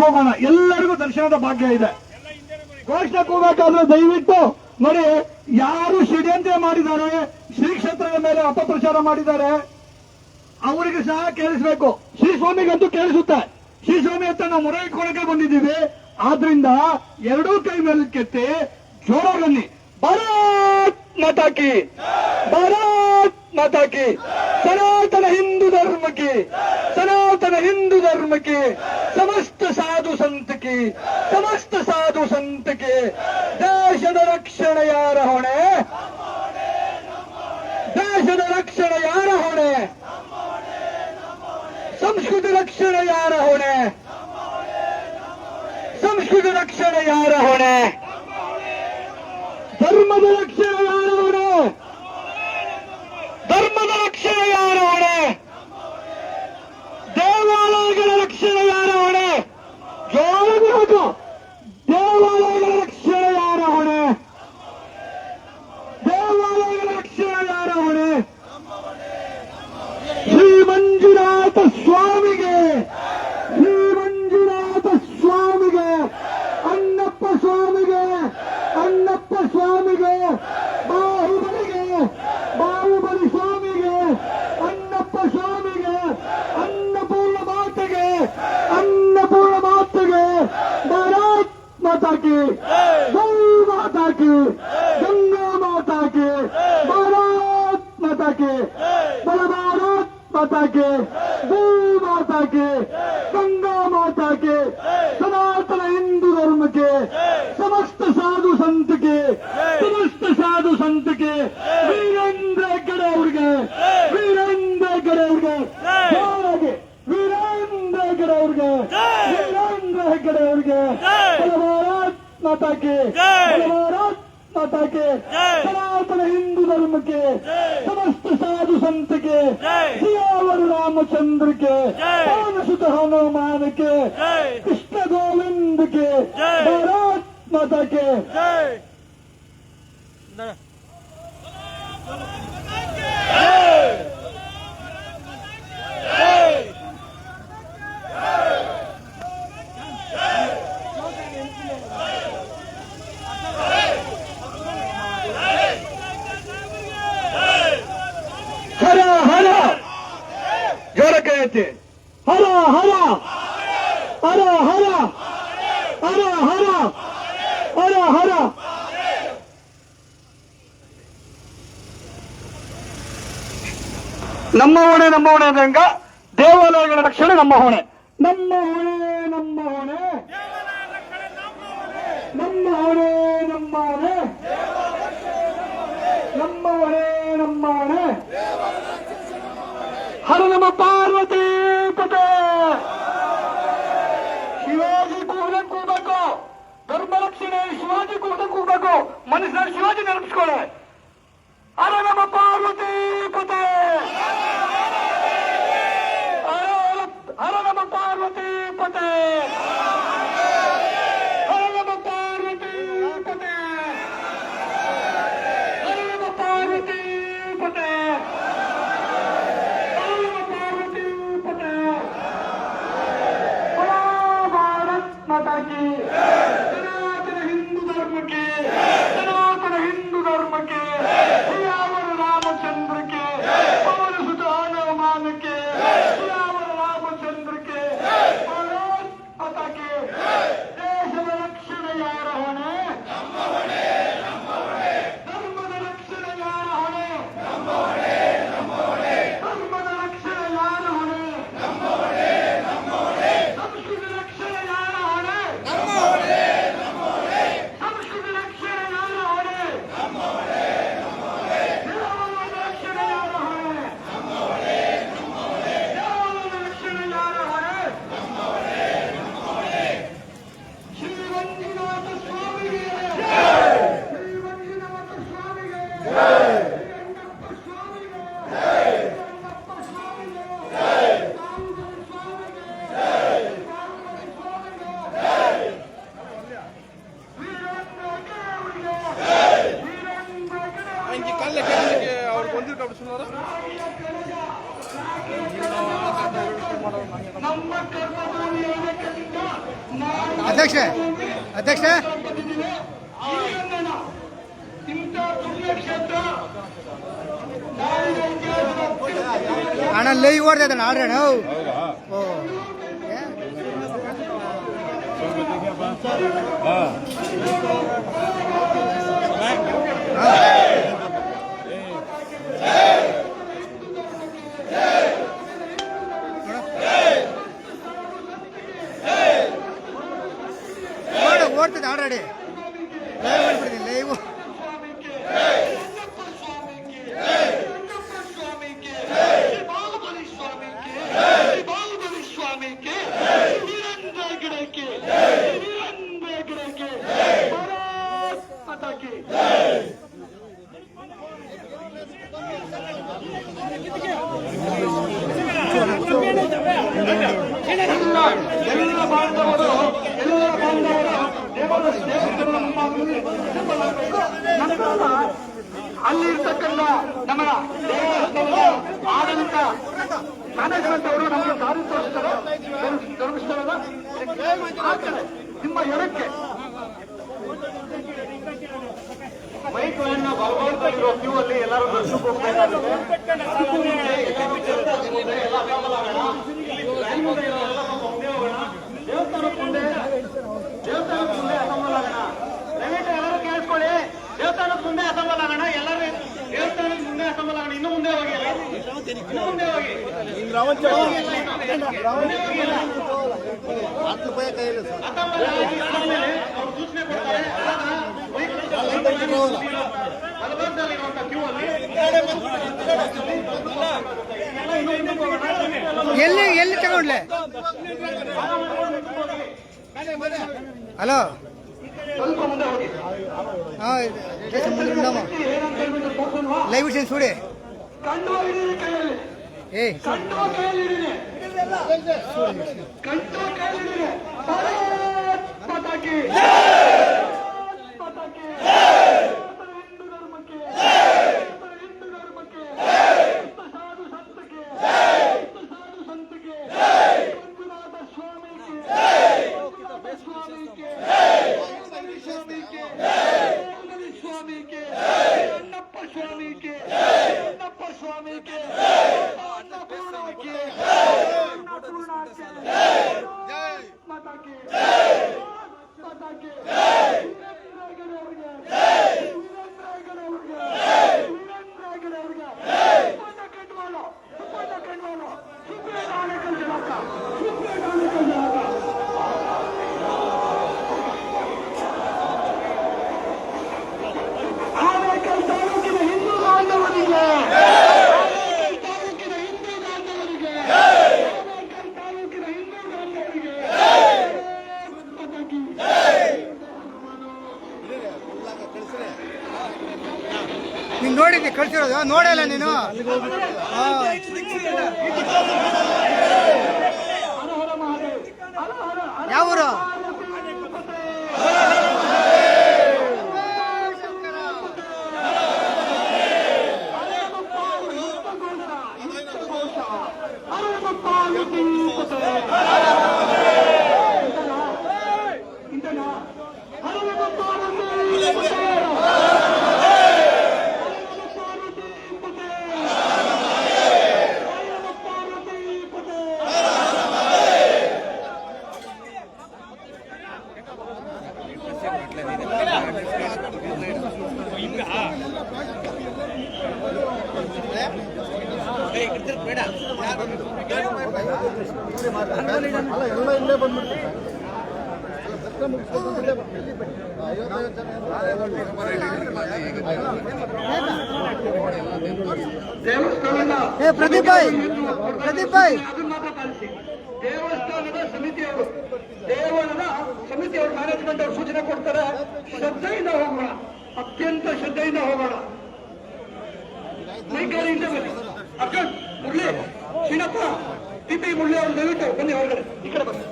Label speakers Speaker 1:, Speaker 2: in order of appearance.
Speaker 1: ಹೋಗೋಣ ಎಲ್ಲರಿಗೂ ದರ್ಶನದ ಭಾಗ್ಯ ಇದೆ. ಘೋಷಣೆ ಕೂಗಬೇಕಾದ್ರೆ ದಯವಿಟ್ಟು ನೋಡಿ, ಯಾರು ಷಡ್ಯಂತ್ರ ಮಾಡಿದ್ದಾರೆ, ಶ್ರೀ ಕ್ಷೇತ್ರದ ಮೇಲೆ ಅಪಪ್ರಚಾರ ಮಾಡಿದ್ದಾರೆ, ಅವರಿಗೆ ಸಹ ಕೇಳಿಸ್ಬೇಕು. ಶ್ರೀ ಸ್ವಾಮಿಗಂತೂ ಕೇಳಿಸುತ್ತೆ. ಶ್ರೀ ಸ್ವಾಮಿ ಅಂತ ನಾವು ಮೊರೆ ಇಟ್ಕೊಳಕ್ಕೆ ಬಂದಿದ್ದೀವಿ. ಆದ್ರಿಂದ ಎರಡೂ ಕೈ ಮೇಲೆ ಕೆತ್ತಿ ಜೋರಾಗಿ ಬನ್ನಿ. ಭಾರತ್ ಭರತ್ ಕಿ, ಭಾರತ್ ಮಾತಾ ಕಿ, ಸನಾತನ ಹಿಂದೂ ಧರ್ಮಕ್ಕೆ, ಸನಾತನ ಹಿಂದೂ ಧರ್ಮ ಕಿ ಸಮಸ್ತ ಸಾಧು ಸಂತ ಕಿ ಸಮಸ್ತ ಸಾಧು ಸಂತ ದೇಶದ ರಕ್ಷಣೆ ಯಾರ ಹೊಣೆ ದೇಶದ ರಕ್ಷಣೆ ಯಾರ ಹೊಣೆ ಸಂಸ್ಕೃತಿ ರಕ್ಷಣೆ ಯಾರ ಹೊಣೆ ಸಂಸ್ಕೃತಿ ರಕ್ಷಣೆ ಯಾರ ಹೊಣೆ ಧರ್ಮದ ರಕ್ಷಣೆ মাতা কি গৌ মাতা কি গঙ্গা মাতা কি ভারত মাতা কি বলে ভারত মাতা কি গৌ মাতা কি গঙ্গা মাতা সনাতন হিন্দু ধর্ম के समस्त साधु संत के समस्त ಮಾತಾಕೆ ಭಾರತ್ ಮಾತಾಕೆ ಸನಾತನ ಹಿಂದೂ ಧರ್ಮಕ್ಕೆ ಸಮಸ್ತ ಸಾಧು ಸಂತಕ್ಕೆ ಸಿಯಾವರು ರಾಮಚಂದ್ರಕ್ಕೆ ಪವನಸುತ ಹನುಮಾನಕ್ಕೆ ಕೃಷ್ಣ ಗೋವಿಂದಕ್ಕೆ ಭಾರತ್ ಮಾತಾಕೆ ಹರ ಹರ ಹರ ಹರ ಹರ. ನಮ್ಮ ಹೊಣೆ ನಮ್ಮ ಹೊಣೆ ಅಂದಂಗ ದೇವಾಲಯಗಳ ರಕ್ಷಣೆ ನಮ್ಮ ಹೊಣೆ. ನಮ್ಮ ಹೊಣೆ ನಮ್ಮ ಹೊಣೆ. ನಮ್ಮ ಹೊಣೆ ನಮ್ಮ ಹೊಣೆ. ನಮ್ಮ ಹೊಣೆ ನಮ್ಮ ಹೊಣೆ. ಹರ ನಮ మనిషి శివాజీ నడుపుకోవాలి
Speaker 2: ಅಧ್ಯಕ್ಷ ಅಧ್ಯಕ್ಷ
Speaker 1: ಈಗಂದಣ ಇಂಥ ಪುಣ್ಯಕ್ಷೇತ್ರ ನಾಡಿನ ಇತಿಹಾಸದ
Speaker 2: ಅಣ್ಣ ಲೈವ್ ಓಡ್ತಾ ಆಡ್ರಿ ಅಣ್ಣ ಓ ಏ? ಓಡ ಓಡ್ತಿದ್ದೆ ಆಲ್ರೆಡಿ ಲೈವ್ ಮಾಡ್ಬಿಡ್ತೀನಿ ಲೈವ್
Speaker 1: Hey! ಅಲ್ಲಿರ್ತಕ್ಕಂಥ ನಮ್ಮ ದೇವಸ್ಥಾನದ ಆಡಳಿತ ಮ್ಯಾನೇಜ್ಮೆಂಟ್ ಅವರು ನಮಗೆ ದಾರಿ ತೋರಿಸ್ತಾರೆ. ನಿಮ್ಮ ಎಡಕ್ಕೆ. ಮೈಕ್ ವ್ಯಾನ್ ಬರಬಾರ್ದಾಗಿರೋ ಕ್ಯೂ ಅಲ್ಲಿ ಎಲ್ಲರೂ ದರ್ಶನಕ್ಕೆ ಹೋಗ್ಬೇಕಾಗುತ್ತೆ ಎಲ್ಲ ಇನ್ನೂ ಹಿಂದಕ್ಕೆ ಹೋಗೋಣ.
Speaker 2: ಎಲ್ಲಿ ಎಲ್ಲಿ ತಗೊಂಡ್ಲೆ ಹಲೋ
Speaker 1: ಸ್ವಲ್ಪ ಮುಂದೆ ಹೋಗಿ
Speaker 2: ಹಾಂ ಮುಂದೆ
Speaker 1: ಏನಂತ ಹೇಳ್ಬಿಟ್ಟು ತೋರ್ಸಲ್ವಾ?
Speaker 2: ಲೈವ್ ಇಡ್ತೀನಿ ಸುಡಿ
Speaker 1: ಕಂಡು ಹಿಡೀರಿ ಕೈಯಲ್ಲಿ
Speaker 2: ಏಯ್
Speaker 1: ಕಂಡು ಕೈಯಲ್ಲಿ ಹಿಡೀರಿ ಕಂಡು ಕೈಯಲ್ಲಿ ಹಿಡೀರಿ ಭಾರತ್ ಮಾತಾಕಿ ಭಾರತ್ ಮಾತಾಕಿ ಭಾರತ ಹಿಂದೂ ಧರ್ಮಕ್ಕೆ ಭಾರತ ಹಿಂದೂ ಧರ್ಮಕ್ಕೆ ಕ್ರಿಸ್ತ ಸಾಧು ಸಂತಕ್ಕೆ ಕ್ರಿಸ್ತ ಸಾಧು ಸಂತಕ್ಕೆ ಮಂಜುನಾಥ ಸ್ವಾಮಿಗೆ ಮಂಜುನಾಥ ಸ್ವಾಮಿಗೆ ಮಂಜುನಾಥ ಸ್ವಾಮಿಗೆ ಮಂಜುನಾಥ ಸ್ವಾಮಿಗೆ ಅಣ್ಣಪ್ಪ ಸ್ವಾಮಿಗೆ ಅಣ್ಣಪ್ಪ ಸ್ವಾಮಿಗೆ ಅನ್ನಪೂರ್ಣಕ್ಕೆ ಅನ್ನಪೂರ್ಣಕ್ಕೆ
Speaker 2: ನೋಡಿದ್ದೆ ಕಳ್ಸಿರೋದು. ನೋಡಲ್ಲ ನೀನು. ಹಾಂ ಏ, ಪ್ರದೀಪ್ ಭಾಯ್ ಪ್ರದೀಪ್ ಭಾಯ್.
Speaker 1: ದೇವಸ್ಥಾನದ ಸಮಿತಿಯವರು ದೇವಳದ ಸಮಿತಿಯವರು ಮ್ಯಾನೇಜ್ಮೆಂಟ್ ಅವರು ಸೂಚನೆ ಕೊಡ್ತಾರೆ, ಶ್ರದ್ಧೆಯಿಂದ ಹೋಗೋಣ, ಅತ್ಯಂತ ಶ್ರದ್ಧೆಯಿಂದ ಹೋಗೋಣ. ಅಕ್ಕ ಮುರಳಿ. ಶ್ರೀನಪ್ಪ ಟಿ ಪಿ ಮುರಳಿ ಅವರು ದಯವಿಟ್ಟು ಬನ್ನಿ ಹೊರಗಡೆ ಈ ಕಡೆ ಬನ್ನಿ.